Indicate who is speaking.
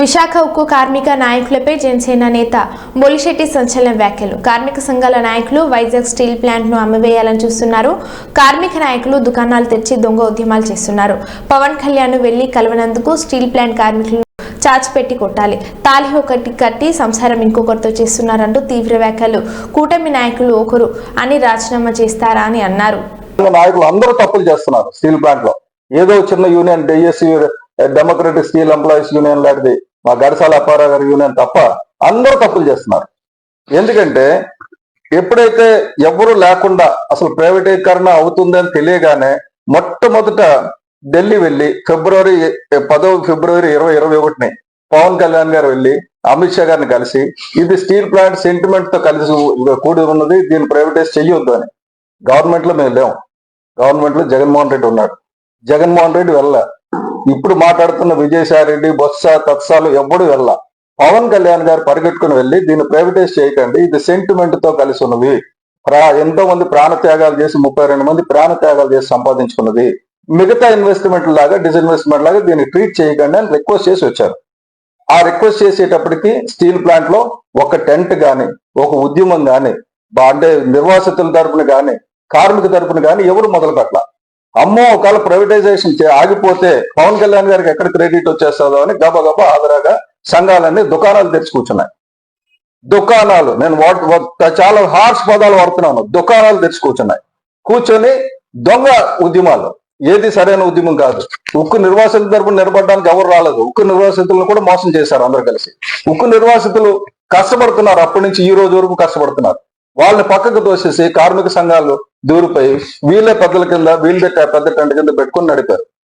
Speaker 1: విశాఖ ఉక్కు కార్మిక నాయకులపై జనసేన నేత బొలిశెట్టి సంచలన వ్యాఖ్యలు. కార్మిక సంఘాల నాయకులు వైజాగ్ స్టీల్ ప్లాంట్ను అమ్మివేయాలని చూస్తున్నారు. కార్మిక నాయకులు దుకాణాలు తెచ్చి దొంగ ఉద్యమాలు చేస్తున్నారు. పవన్ కళ్యాణ్ వెళ్ళి కలవనందుకు స్టీల్ ప్లాంట్ కార్మికులు చాచిపెట్టి కొట్టాలి. తాలి ఒకటి కట్టి సంసారం ఇంకొకరితో చేస్తున్నారంటూ తీవ్ర వ్యాఖ్యలు. కూటమి నాయకులు ఒకరు అని రాజీనామా చేస్తారా అని అన్నారు.
Speaker 2: నాయకులు అందరూ తప్పులు చేస్తున్నారు స్టీల్ ప్లాంట్లో ఏదో చిన్న union DSC democratic steel employees union లాంటిది. మా గడసాల అప్పారావు గారి యూనియన్ తప్ప అందరూ తప్పులు చేస్తున్నారు. ఎందుకంటే ఎప్పుడైతే ఎవరు లేకుండా అసలు ప్రైవేటీకరణ అవుతుందని తెలియగానే మొట్టమొదట ఢిల్లీ వెళ్ళి ఫిబ్రవరి పదో ఫిబ్రవరి ఇరవై ఇరవై ఒకటిని పవన్ కళ్యాణ్ గారు వెళ్ళి అమిత్ షా గారిని కలిసి ఇది స్టీల్ ప్లాంట్ సెంటిమెంట్తో కలిసి కూడి ఉన్నది దీన్ని ప్రైవేటైజ్ చెయ్యొద్దు అని. గవర్నమెంట్లో మేము లేము గవర్నమెంట్లో జగన్మోహన్ రెడ్డి ఉన్నాడు. జగన్మోహన్ రెడ్డి వెళ్ళ ఇప్పుడు మాట్లాడుతున్న విజయసాయి రెడ్డి బొత్స తత్సాలు ఎవ్వడు వెళ్ళ. పవన్ కళ్యాణ్ గారు పరిగెట్టుకుని వెళ్ళి దీన్ని ప్రైవేటైజ్ చేయకండి ఇది సెంటిమెంట్తో కలిసి ఉన్నది. ప్రా ఎంతో మంది ప్రాణ త్యాగాలు చేసి ముప్పై రెండు మంది ప్రాణ త్యాగాలు చేసి సంపాదించుకున్నది. మిగతా ఇన్వెస్ట్మెంట్ లాగా డిస్ఇన్వెస్ట్మెంట్ లాగా దీన్ని ట్రీట్ చేయకండి అని రిక్వెస్ట్ చేసి వచ్చారు. ఆ రిక్వెస్ట్ చేసేటప్పటికి స్టీల్ ప్లాంట్లో ఒక టెంట్ గాని ఒక ఉద్యమం గాని అంటే నిర్వాసితుల తరపున గాని కార్మిక తరపున గాని ఎవరు మొదలు పెట్టాల అమ్మో ఒకవేళ ప్రైవేటైజేషన్ చే- ఆగిపోతే పవన్ కళ్యాణ్ గారికి ఎక్కడ క్రెడిట్ వచ్చేస్తుందో అని గబగబా ఆదరాగా సంఘాలన్నీ దుకాణాలు తెరిచి కూర్చున్నాయి. దుకాణాలు నేను చాలా హార్ష్ పదాలు వాడుతున్నాను. దుకాణాలు తెరిచి కూర్చున్నాయి. కూర్చొని దొంగ ఉద్యమాలు. ఏది సరైన ఉద్యమం కాదు. ఉక్కు నిర్వాసితుల తరపున నిలబడడానికి ఎవరు రాలేదు. ఉక్కు నిర్వాసితులను కూడా మోసం చేశారు అందరు కలిసి. ఉక్కు నిర్వాసితులు కష్టపడుతున్నారు. అప్పటి నుంచి ఈ రోజు వరకు కష్టపడుతున్నారు. వాళ్ళని పక్కకు తోసేసి కార్మిక సంఘాలు దూరిపోయి వీళ్ళే పెద్దల కింద వీళ్ళే పెద్ద టెంట్ కింద పెట్టుకుని నడిపారు.